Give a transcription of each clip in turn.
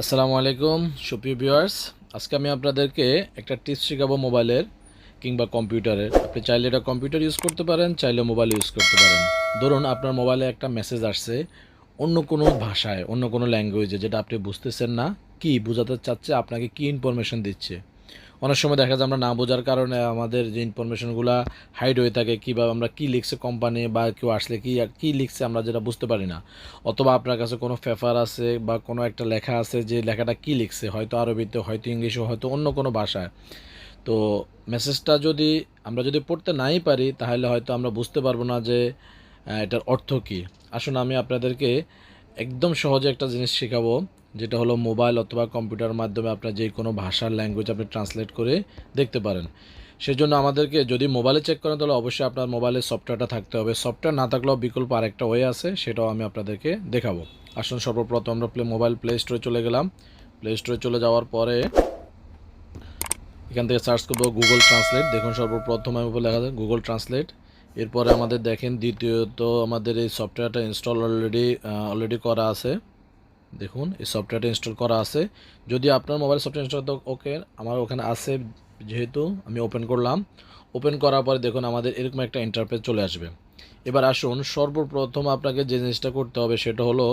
আসসালামু আলাইকুম, সুপ্রিয় ভিউয়ার্স। আজকে আমি আপনাদেরকে একটা টিপস শেখাবো মোবাইলের কিংবা কম্পিউটারের। আপনি চাইলে এটা কম্পিউটার ইউজ করতে পারেন, চাইলে মোবাইল ইউজ করতে পারেন। ধরুন, আপনার মোবাইলে একটা মেসেজ আসছে অন্য কোনো ভাষায়, অন্য কোনো ল্যাঙ্গুয়েজে, যেটা আপনি বুঝতেছেন না, কি বোঝাতে চাচ্ছে, আপনাকে কি ইনফরমেশন দিচ্ছে। অনেক সময় দেখা যায় আমরা না বোঝার কারণে আমাদের যে ইনফরমেশনগুলো হাইড হয়ে থাকে কিংবা আমরা কি লিখছে কোম্পানি বা কেউ আসলে কি কী লিখছে আমরা যেটা বুঝতে পারি না। অথবা আপনার কাছে কোনো পেপার আছে বা কোনো একটা লেখা আছে যে লেখাটা কি লিখছে, হয়তো আরবিতে, হয়তো ইংলিশে, হয়তো অন্য কোনো ভাষায়। তো মেসেজটা যদি আমরা যদি পড়তে নাই পারি, তাহলে হয়তো আমরা বুঝতে পারব না যে এটার অর্থ কী। আসুন আমি আপনাদেরকে একদম সহজে একটা জিনিস শেখাবো। যেটা হলো মোবাইল অথবা কম্পিউটার মাধ্যমে আপনার যে কোনো ভাষার ল্যাঙ্গুয়েজ আপনি ট্রান্সলেট করে দেখতে পারেন। সেজন্য আমাদেরকে যদি মোবাইলে চেক করেন, তাহলে অবশ্যই আপনার মোবাইলে সফটওয়্যারটা থাকতে হবে। সফটওয়্যার না থাকলেও বিকল্প আরেকটা ওয়ে আছে, সেটাও আমি আপনাদেরকে দেখাবো। আসুন, সর্বপ্রথম আমরা প্লে মোবাইল প্লে স্টোরে চলে গেলাম। প্লে স্টোরে চলে যাওয়ার পরে এখান থেকে সার্চ করব গুগল ট্রান্সলেট দেখুন, সর্বপ্রথম আমি লেখা যায় গুগল ট্রান্সলেট এরপরে আমাদের দেখেন দ্বিতীয়ত আমাদের এই সফটওয়্যারটা ইনস্টল অলরেডি অলরেডি করা আছে। দেখুন, এই সফটওয়্যারটা ইনস্টল করা আছে যদি আপনার মোবাইল সফটওয়্যার ইনস্টল তো ওকে, আমার ওখানে আছে, যেহেতু আমি ওপেন করলাম ওপেন করার পরে দেখুন, আমাদের এরকম একটা ইন্টারফেস চলে আসবে এবার আসুন, সর্বপ্রথম আপনাকে যে জিনিসটা করতে হবে সেটা হলো,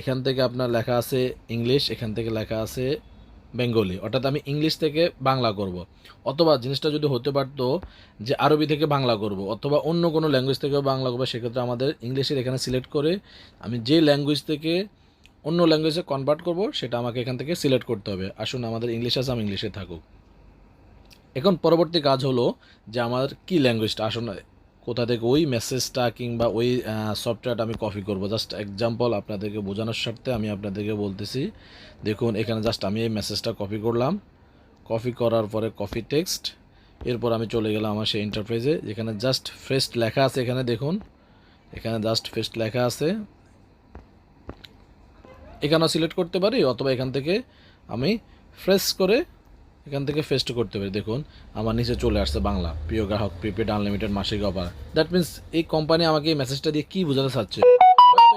এখান থেকে আপনার লেখা আছে ইংলিশ এখান থেকে লেখা আছে বেঙ্গলি অর্থাৎ আমি ইংলিশ থেকে বাংলা করব। অথবা জিনিসটা যদি হতে পারতো যে আরবি থেকে বাংলা করব। অথবা অন্য কোনো ল্যাঙ্গুয়েজ থেকেও বাংলা করব, সেক্ষেত্রে আমাদের ইংলিশের এখানে সিলেক্ট করে, আমি যে ল্যাঙ্গুয়েজ থেকে অন্য ল্যাঙ্গুয়েজে কনভার্ট করব, সেটা আমাকে এখান থেকে সিলেক্ট করতে হবে। আসুন, আমাদের ইংলিশ আছে ইংলিশে থাকুক। এখন পরবর্তী কাজ হলো যে আমার কি ল্যাঙ্গুয়েজটা আসুন, কোথা থেকে ওই মেসেজটা কিংবা ওই সফটওয়্যারটা আমি কপি করব। জাস্ট এক্সাম্পল আপনাদেরকে বোঝানোর স্বার্থে আমি আপনাদেরকে বলতেছি। দেখুন, এখানে জাস্ট আমি এই মেসেজটা কপি করলাম। কপি করার পরে কপি টেক্সট এরপর আমি চলে গেলাম আমার সেই ইন্টারপ্রাইজে যেখানে জাস্ট ফ্রেস্ট লেখা আছে এখানে, দেখুন। এখানে জাস্ট ফ্রেস্ট লেখা আছে। এখানেও সিলেক্ট করতে পারি, অথবা এখান থেকে আমি ফ্রেশ করে এখান থেকে ফেস্ট করতে পারি। দেখুন, আমার নিচে চলে আসছে বাংলা। প্রিয় গ্রাহক প্রিপেড আনলিমিটেড মাসিক অফার দ্যাট মিন্স এই কোম্পানি আমাকে এই মেসেজটা দিয়ে কী বোঝাতে চাচ্ছে?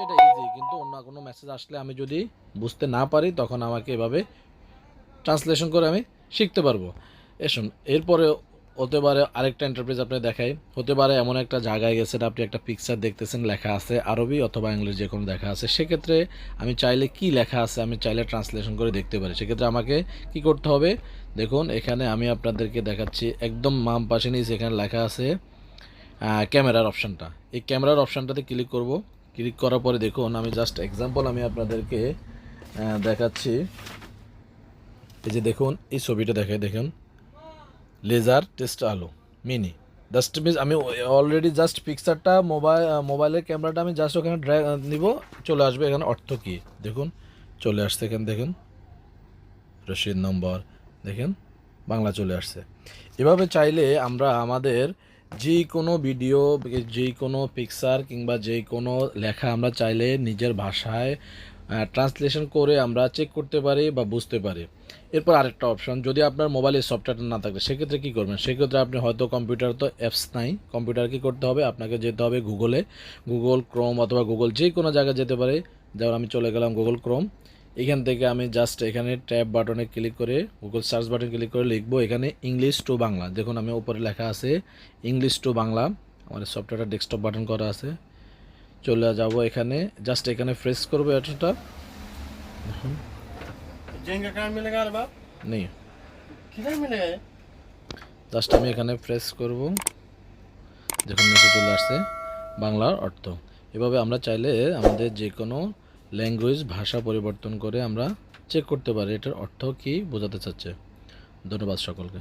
এটা ইজি কিন্তু অন্য কোনো মেসেজ আসলে আমি যদি বুঝতে না পারি, তখন আমাকে এভাবে ট্রান্সলেশন করে আমি শিখতে পারব। এসুন এরপরে হতে পারে আরেকটা এন্টারপ্রাইজ আপনি দেখাই। হতে পারে এমন একটা জায়গায় গেছেন, আপনি একটা পিকচার দেখতেছেন, লেখা আছে আরবি অথবা ইংলিশ যে কোনো লেখা আছে। সেক্ষেত্রে আমি চাইলে কি লেখা আছে আমি চাইলে ট্রান্সলেশন করে দেখতে পারি। সেক্ষেত্রে আমাকে কি করতে হবে? দেখুন, এখানে আমি আপনাদেরকে দেখাচ্ছি একদম মাম পাশে নিয়েছি এখানে লেখা আছে ক্যামেরার অপশানটা এই ক্যামেরার অপশানটাতে ক্লিক করব। ক্লিক করার পরে দেখুন, আমি জাস্ট এক্সাম্পল আমি আপনাদেরকে দেখাচ্ছি। এই যে দেখুন, এই ছবিটা দেখে দেখুন। লেজার টেস্ট আলো মিনি জাস্ট মিনস আমি অলরেডি জাস্ট পিকচারটা মোবাইল মোবাইলের ক্যামেরাটা আমি জাস্ট ওখানে ড্র্যাগ নিব, চলে আসবে। এখানে অর্থ কী? দেখুন, চলে আসছে এখানে, দেখুন। রশিদ নম্বর দেখেন, বাংলা চলে আসছে। এভাবে চাইলে আমরা আমাদের যে কোনো ভিডিও যে কোনো পিকচার কিংবা যে কোনো লেখা আমরা চাইলে নিজের ভাষায় ট্রান্সলেশন করে আমরা চেক করতে পারি বা বুঝতে পারি। এরপর আরেকটা অপশন যদি আপনার মোবাইলে সফটওয়্যারটা না থাকে, সেক্ষেত্রে কী করবেন? সেক্ষেত্রে আপনি হয়তো কম্পিউটার তো অ্যাপস নাই কম্পিউটার কী করতে হবে? আপনাকে যেতে হবে গুগলে গুগল ক্রোম অথবা গুগল যে কোনো জায়গায় যেতে পারে। যেমন আমি চলে গেলাম গুগল ক্রোম এখান থেকে আমি জাস্ট এখানে ট্যাব বাটনে ক্লিক করে গুগল সার্চ বাটনে ক্লিক করে লিখব এখানে ইংলিশ টু বাংলা দেখুন, আমি উপরে লেখা আছে ইংলিশ টু বাংলা আমাদের সফটওয়্যারটা ডেস্কটপ বাটন করা আছে। চলে যাব এখানে। জাস্ট এখানে ফ্রেশ করব এটা। जेंगा कार्ड मिलेगा अरे बाप নেই किधर मिलेगा ये? জাস্ট আমি এখানে প্রেস করব যখন নিচে চলে আসছে বাংলার অর্থ এভাবে আমরা চাইলে আমাদের যে কোনো ল্যাঙ্গুয়েজ ভাষা পরিবর্তন করে আমরা চেক করতে পারি এটার অর্থ কী বোঝাতে চাচ্ছে ধন্যবাদ সকলকে